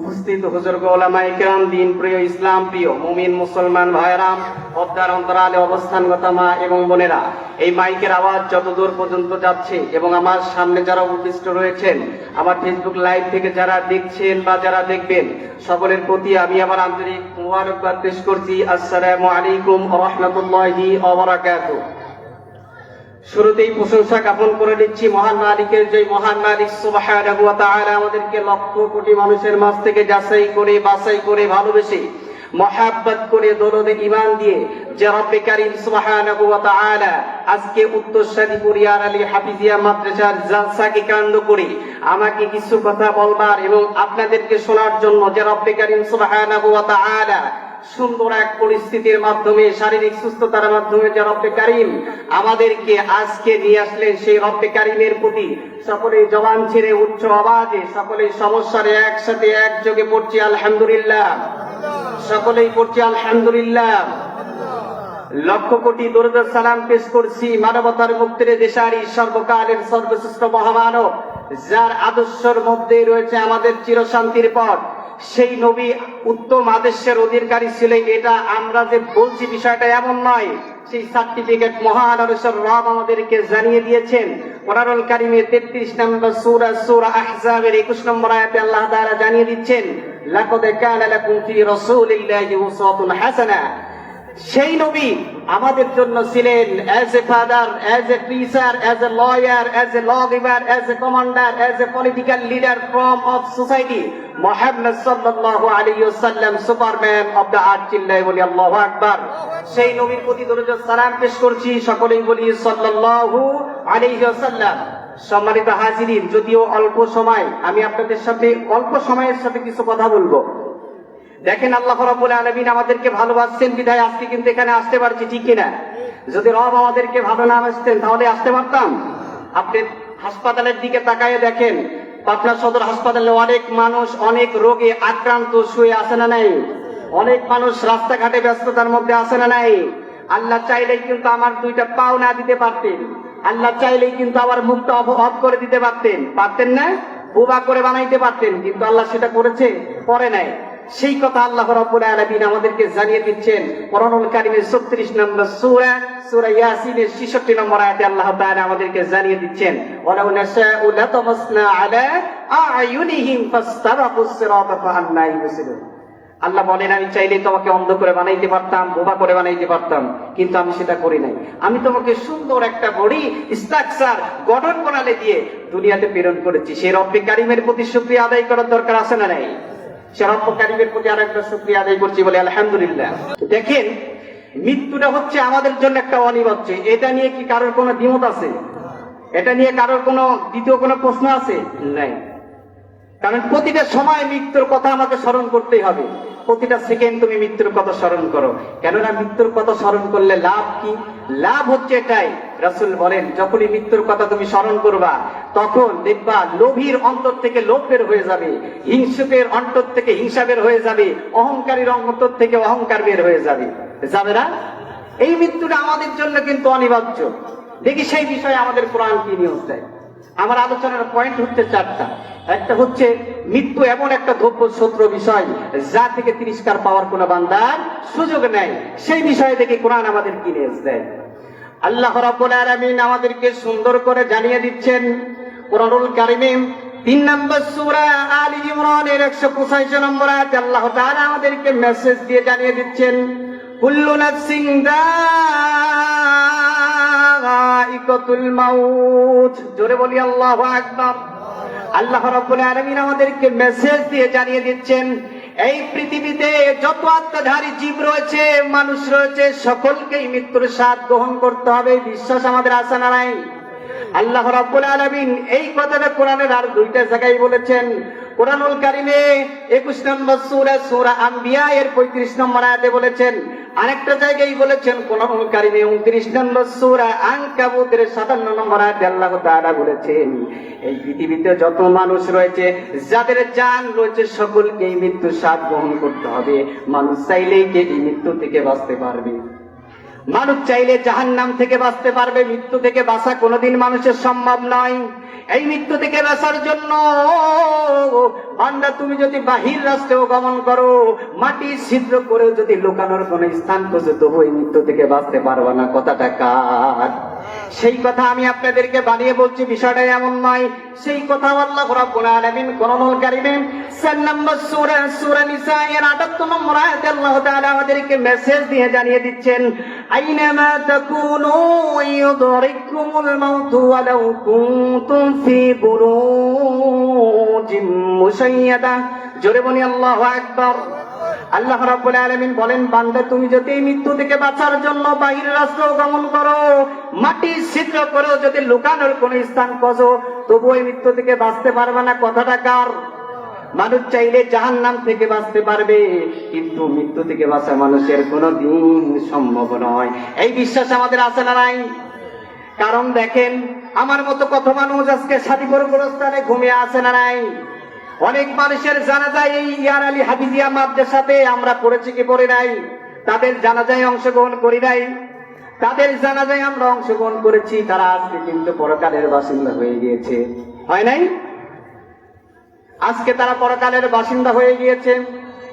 উপস্থিত হুজুর্গ ওলামা ইকরাম দিন প্রিয় ইসলাম প্রিয় মুমিন মুসলমান ভাইরাম পদ্মার অন্তরালে অবস্থানগত মা এবং বোনেরা, এই মাইকের আওয়াজ যত দূর পর্যন্ত যাচ্ছে এবং আমার সামনে যারা উপবিষ্ট রয়েছেন, আমার ফেসবুক লাইভ থেকে যারা দেখছেন বা যারা দেখবেন, সকলের প্রতি আমি আমার আন্তরিক মুবারকবাদ পেশ করছি। আসসালামু আলাইকুম রহমতুল্লাহি ওবরাকাতুহ শুরুতেই প্রশংসা জ্ঞাপন করে দিচ্ছি মহান মালিকের যে মহান মালিক আমাদেরকে লক্ষ কোটি মানুষের মাঝ থেকে যাচাই করে, বাছাই করে, ভালোবেসে, মহাব্বত করে দরদে ইমান দিয়ে যে রব্বে কারীম সুবহানাহু আজকে উত্তর শাদীপুরিয়ার আলী হাফিজিয়া মাদ্রাসার জালসাকে কেন্দ্র করে আমাকে কিছু কথা বলবার এবং আপনাদেরকে শোনার জন্য যে রব্বে কারীম সুবহানাহু সুন্দর এক পরিস্থিতির মাধ্যমে, শারীরিক সুস্থতার মাধ্যমে যে রব্বে কারিম আমাদেরকে আজকে নিয়ে আসলেন সেই রব্বে কারিমের প্রতি। সকলে জবান ছেড়ে উচ্চ আওয়াজে, সকলেই সমস্যারে একসাথে একযোগে পড়ছি, আলহামদুলিল্লাহ। সকলেই পড়ছি, আলহামদুলিল্লাহ। লক্ষ কোটি দরুদ সালাম পেশ করছি মানবতার মুক্তির দেশারি, সর্বকালের সর্বশ্রেষ্ঠ মহামানব, যার আদর্শের মধ্যে রয়েছে আমাদের চিরশান্তির পথ। সেই নবী উত্তম আদেশের অধিকারী ছিলেন। এটা আমরা যে বলছি বিষয়টা এমন নয়। সেই সার্টিফিকেট মহান রব আমাদেরকে জানিয়ে দিয়েছেন। কোরআনুল কারিমে তেত্রিশ নম্বর সূরা সূরা আহজাবের একুশ নম্বর আয়াতে আল্লাহ তাআলা জানিয়ে দিচ্ছেন, লাকাদ কানা লাকুম ফি রাসূলিল্লাহি উসওয়াতুন হাসানাহ সেই নবী আমাদের জন্য ছিলেন as a father as a teacher as a lawyer as a law giver as a commander as a political leader from of society Muhammad সাল্লাল্লাহু আলাইহি ওয়াসাল্লাম সুপারম্যান অফ দ্য আর্থ চিল্লাই বলি, আল্লাহু আকবার। সেই নবীর প্রতি দরুদ সালাম পেশ করছি, সকলেই বলি, সাল্লাল্লাহু আলাইহি ওয়াসাল্লাম সম্মানিত হাজিরিন, যদিও অল্প সময়, আমি আপনাদের সাথে অল্প সময়ের সাথে কিছু কথা বলব। দেখেন আল্লাহ রাব্বুল আলামিন আমাদেরকে ভালোবাসছেন, বিধায় আজকে কিন্তু এখানে আসতে পারছি ঠিক কিনা? যদি রব আমাদেরকে ভালো না আসতেন তাহলে আসতে পারতাম? আপনি হাসপাতালের দিকে তাকায় দেখেন পাটনা সদর হাসপাতালে অনেক মানুষ, অনেক রোগে আক্রান্ত শুয়ে আসে না নাই? অনেক মানুষ রাস্তাঘাটে ব্যস্ততার মধ্যে আসে না নাই? আল্লাহ চাইলেই কিন্তু আমার দুইটা পাও না দিতে পারতেন। আল্লাহ চাইলেই কিন্তু আমার মুখটা অফ করে দিতে পারতেন। পারতেন না? বোবা করে বানাইতে পারতেন, কিন্তু আল্লাহ সেটা করেছে, করে নাই। সেই কথা আল্লাহ রাব্বুল আমাদেরকে জানিয়ে দিচ্ছেন। কোরআনুল কারীমের 36 নম্বর সূরা ইয়াসিনের 66 নম্বর আয়াতে আল্লাহ তাআলা আমাদেরকে জানিয়ে দিচ্ছেন, ওয়ালাউ আলা আয়ুনিহিম ফাআন্না আল্লাহ বলেন, আমি চাইলে তোমাকে অন্ধ করে বানাইতে পারতাম, বোবা করে বানাইতে পারতাম, কিন্তু আমি সেটা করি নাই। আমি তোমাকে সুন্দর একটা বডি স্ট্রাকচার, গঠন প্রণালী দিয়ে দুনিয়াতে প্রেরণ করেছি। সেই রব্বে কারিমের প্রতি শুকরিয়া আদায় করার দরকার আছে না নাই? প্রতি আর একটা শুকরিয়া আদায় করছি বলে আলহামদুলিল্লাহ। দেখেন, মৃত্যুটা হচ্ছে আমাদের জন্য একটা অনিবার্য। এটা নিয়ে কি কারোর কোনো দ্বিমত আছে? এটা নিয়ে কারোর কোনো দ্বিতীয় কোনো প্রশ্ন আছে? নাই। কারণ প্রতিটা সময় মৃত্যুর কথা আমাকে স্মরণ করতেই হবে। প্রতিটা সেকেন্ড তুমি মৃত্যুর কথা স্মরণ করো। কেননা মৃত্যুর কথা স্মরণ করলে লাভ কি? লাভ হচ্ছে এটাই। রাসুল বলেন, যখনই মৃত্যুর কথা তুমি স্মরণ করবা, তখন দেখবা লোভীর অন্তর থেকে লোভ বের হয়ে যাবে, হিংসুকের অন্তর থেকে হিংসা বের হয়ে যাবে, অহংকারীর অন্তর থেকে অহংকার বের হয়ে যাবে। যাবে না? এই মৃত্যুটা আমাদের জন্য কিন্তু অনিবার্য। দেখি সেই বিষয়ে আমাদের কোরআন কি নিউজ দেয়। আমার আলোচনার পয়েন্ট হচ্ছে চারটা। একটা হচ্ছে, মৃত্যু এমন একটা দ্রব্য শত্রু বিষয়, যা থেকে তিরস্কার পাওয়ার কোন বান্দার সুযোগ নেই। সেই বিষয়ে থেকে কোরআন আমাদের কি নিউজ দেয়? আল্লাহ রাব্বুল আলামিন আমাদেরকে সুন্দর করে জানিয়ে দিচ্ছেন কোরআনুল কারিমে তিন নম্বর সূরা আলী ইমরানের 185 নম্বর আয়াতে আল্লাহ তাআলা আমাদেরকে মেসেজ দিয়ে জানিয়ে দিচ্ছেন, কুল্লু নাফসিন দাইকাতুল মাউত। জোরে বলি, আল্লাহু আকবার। আল্লাহ রাব্বুল আলামিন আমাদেরকে মেসেজ দিয়ে জানিয়ে দিচ্ছেন এই পৃথিবীতে যত আত্মাধারী জীব রয়েছে, মানুষ রয়েছে, সকলকেই মৃত্যুর স্বাদ গ্রহণ করতে হবে। বিশ্বাস আমাদের আশা না নাই? আল্লাহ রাব্বুল আলামিন এই কথাটা কোরআনের আর দুইটা জায়গায় বলেছেন কোরআনুল কারিমে একুশ নম্বর সূরা আম্বিয়া এর পঁয়ত্রিশ নম্বর আয়াতে বলেছেন, আরেকটা জায়গায় বলেছেন, কোরআনুল কারিমে উনত্রিশ নম্বর সূরা সাতান্ন নম্বর আয়াতে আল্লাহ বলেছেন, এই পৃথিবীতে যত মানুষ রয়েছে, যাদের জান রয়েছে সকলকে এই মৃত্যুর স্বাদ গ্রহণ করতে হবে। মানুষ চাইলেই কে এই মৃত্যু থেকে বাঁচতে পারবে? মানুষ চাইলে জাহান্নাম থেকে বাঁচতে পারবে, মৃত্যু থেকে বাঁচা কোনোদিন মানুষের সম্ভব নয়। এই মৃত্যু থেকে বাঁচার জন্য তুমি যদি বাহির রাষ্ট্রেও গমন করো, মাটি ছিদ্র করেও যদি লুকানোর কোন স্থান খুঁজে, তবু এই মৃত্যু থেকে বাঁচতে পারবা না। কথাটা কার? সেই কথা আমি আপনাদেরকে বানিয়ে বলছি, বিষয়টা এমন নয়। সেই কথা আল্লাহ রাব্বুল আলামিন কোরআনুল কারীমে 4 নম্বর সূরা সূরা নিসা এর 78 নম্বর আয়াতে আল্লাহ তাআলা আমাদেরকে মেসেজ দিয়ে জানিয়ে দিচ্ছেন, আইনামা তাকুনু ইউদরিকুমুল মাউত ওয়ালাউ কুনতুম ফি বুরুজিম জোরে বলি, আল্লাহু আকবার। আল্লাহ রাব্বুল আলামিন বলেন, বান্দা, তুমি যদি মৃত্যু থেকে বাঁচার জন্য বাহির রাষ্ট্র গমন করো, মাটি ছিদ্র করো যদি লুকানোর কোনো স্থান খোঁজো, তবু এই মৃত্যু থেকে বাঁচতে পারবে না। কথাটা কার? মানুষ চাইলে জাহান নাম থেকে বাঁচতে পারবে, কিন্তু মৃত্যু থেকে বাঁচা মানুষের কোনো দিন সম্ভব নয়। এই বিশ্বাস আমাদের আছে না নাই? কারণ দেখেন, আমার মতো কত মানুষ আজকে সাদিপুর গোরস্থানে ঘুমিয়ে আছে না নাই? অনেক মানুষের জানা যায় এই ইয়ার আলী হাবিজিয়া মাদ্রাসাতে আমরা পড়েছি কি পড়ে নাই? তাদের জানাজায় অংশগ্রহণ করি নাই। তাদের জানাজায় আমরা অংশগ্রহণ করেছি, তারা আজকে কিন্তু পরকালের বাসিন্দা হয়ে গিয়েছে। হয় নাই? আজকে তারা পরকালের বাসিন্দা হয়ে গিয়েছে।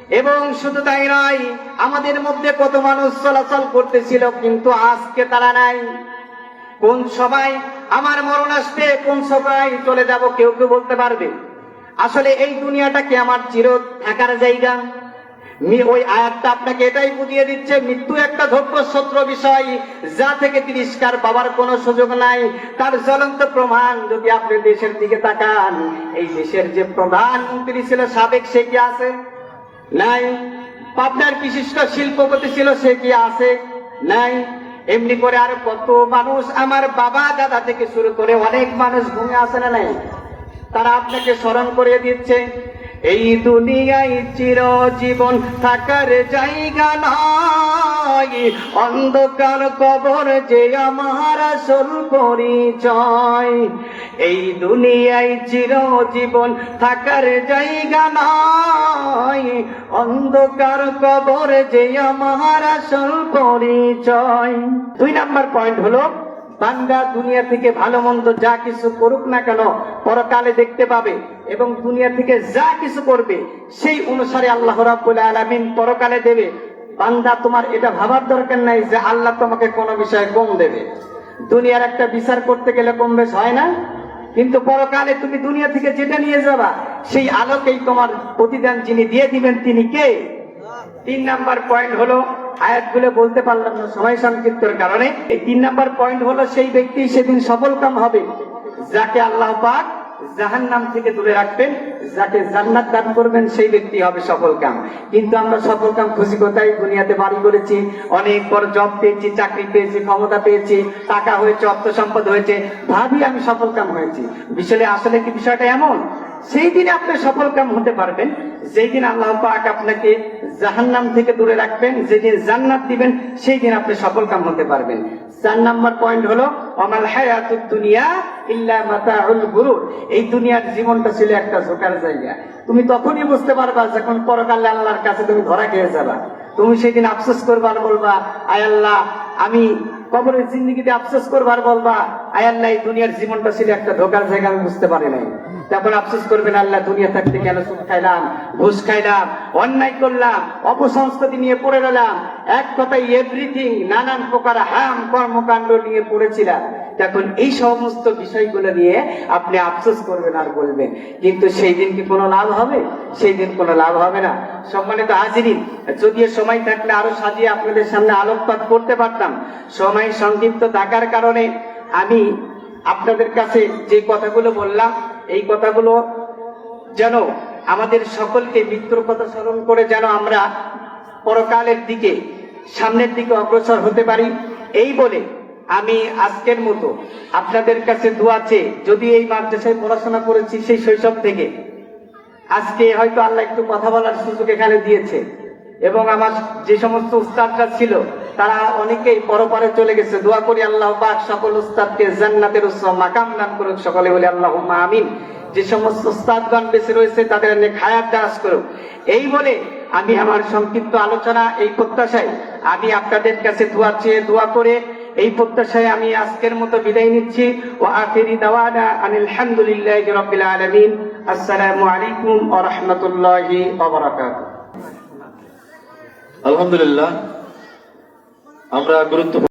এবং শুধু তাই নয়, আমাদের মধ্যে কত মানুষ চলাচল করতেছিল, কিন্তু আজকে তারা নাই। কোন সবাই আমার মরণ আসবে, কোন সবাই চলে যাব কেউ কেউ বলতে পারবে? আসলে এই দুনিয়াটা কি আমার চির থাকার জায়গা? ওই আয়াতটা আপনাকে এটাই বুঝিয়ে দিচ্ছে, মৃত্যু একটা ধৈর্যসূত্র বিষয়, যা থেকে তিরস্কার পাওয়ার কোনো সুযোগ নাই। তার জ্বলন্ত প্রমাণ যদি আপনি দেশের দিকে তাকান, এই দেশের যে প্রধানমন্ত্রী ছিল, সাবেক সে কি আছে? নাই। পাবনার বিশিষ্ট শিল্পপতি ছিল, সে কি আছে? নাই। এমনি করে আর কত মানুষ আমার বাবা দাদা থেকে শুরু করে অনেক মানুষ ঘুমে আসে না নাই? তারা আপনাকে স্মরণ করে দিচ্ছে। এই দুনিয়ায় চিরজীবন থাকার জায়গা নয় অন্ধকার কবর যে আমার আসল পরিচয়। এই দুনিয়ায় চিরজীবন থাকার জায়গা নয় অন্ধকার কবর যে আমার আসল পরিচয়। দুই নাম্বার পয়েন্ট হলো বান্দা দুনিয়া থেকে ভালো মন্দ যা কিছু করুক না কেন, পরকালে দেখতে পাবে এবং দুনিয়া থেকে যা কিছু করবে, সেই অনুসারে আল্লাহ রাব্বুল আলামিন পরকালে দেবে। বান্দা, তোমার এটা ভাবার দরকার নাই যে আল্লাহ তোমাকে কোনো বিষয়ে কম দেবে। দুনিয়ার একটা বিচার করতে গেলে কম বেশ হয় না? কিন্তু পরকালে তুমি দুনিয়া থেকে যেটা নিয়ে যাবা, সেই আলোকেই তোমার প্রতিদান যিনি দিয়ে দিবেন তিনি কে? তিন নাম্বার পয়েন্ট হলো আয়াতগুলো বলতে পারলাম না সময় সংক্ষিপ্তর কারণে। এই তিন নাম্বার পয়েন্ট হলো সেই ব্যক্তি সেদিন সফল কাম হবে, যাকে আল্লাহ পাক জাহান নাম থেকে দূরে রাখবেন, যাকে জান্নাত দান করবেন, সেই ব্যক্তি হবে সফল কাম। কিন্তু আমরা সফল কাম খুশি কোথায়? দুনিয়াতে বাড়ি করেছি, অনেক বড় জব পেয়েছি, চাকরি পেয়েছি, ক্ষমতা পেয়েছি, টাকা হয়েছে, অর্থ সম্পদ হয়েছে, ভাবি আমি সফল কাম হয়েছি। বিষয়ে আসলে কি বিষয়টা এমন? সেই দিনে আপনি সফল কাম হতে পারবেন। যেই দিন আল্লাহ পাক আপনাকে জাহান্নাম থেকে দূরে রাখবেন যেদিন জান্নাত দিবেন, সেই দিন আপনি সফল কাম হতে পারবেন। চার নাম্বার পয়েন্ট হলো অমাল হায়াতুদ দুনিয়া ইল্লা মাতাউল গুরুর। এই দুনিয়ার জীবনটা ছিল একটা ঝোকার জায়গা। তুমি তখনই বুঝতে পারবা, যখন পরকালে আল্লাহর কাছে তুমি ধরা খেয়ে যাবা। তুমি সেদিন আফসোস করবার বলবা, আয় আল্লাহ, আমি কবরের জিন্দিগিতে আফসোস করবার বলবা আয় আল্লাহ এই দুনিয়ার জীবনটা ছিল একটা ধোকার জায়গা, আমি বুঝতে পারি নাই। তারপর আফসোস করবেন, আল্লাহ, দুনিয়া থাকতে কেন সুখ খাইলাম, ঘুষ খাইলাম, অন্যায় করলাম, অপসংস্কৃতি নিয়ে পড়ে গেলাম এক কথায় এভরিথিং নানান প্রকার হাম কর্মকাণ্ড নিয়ে পড়েছিলাম। তখন এই সমস্ত বিষয়গুলো নিয়ে আপনি আফসোস করবেন আর বলবেন, কিন্তু সেই দিন কি কোনো লাভ হবে? সেই দিন কোনো লাভ হবে না। সম্মানিত হাজিরিন, যদিও সময় থাকলে আরও সাজিয়ে আপনাদের সামনে আলোকপাত করতে পারতাম, সময় সংক্ষিপ্ত থাকার কারণে আমি আপনাদের কাছে যে কথাগুলো বললাম, এই কথাগুলো যেন আমাদের সকলকে মৃত্যুর কথা স্মরণ করে যেন আমরা পরকালের দিকে, সামনের দিকে অগ্রসর হতে পারি। এই বলে আমি আজকের মতো আপনাদের কাছে দোয়া চেয়ে যদি এই মাদ্রাসায় পড়াশোনা করেছি সেই শৈশব থেকে, আজকে হয়তো আল্লাহ একটু কথা বলার সুযোগ এখানে দিয়েছে। এবং আমার যে সমস্ত উস্তাদরা ছিল, তারা অনেকেই পরপারে চলে গেছে। দোয়া করি আল্লাহ পাক সকল উস্তাদকে জান্নাতের উৎসব মাকাম দান করুক সকলে বলে আল্লাহ আমিন। যে সমস্ত উস্তাদগণ বেঁচে রয়েছে, তাদের অনেক হায়াত দারাজ করুক। এই বলে আমি আমার সংক্ষিপ্ত আলোচনা, এই প্রত্যাশায় আমি আপনাদের কাছে দোয়া চেয়ে দোয়া করে এই প্রত্যাশায় আমি আজকের মতো বিদায় নিচ্ছি। ও আখেরি দাওয়ানা আনিল হামদুলিল্লাহ রবিল আলমিন। আসসালামু আলাইকুম ও রহমতুল্লাহি আলহামদুলিল্লাহ, আমরা গুরুত্ব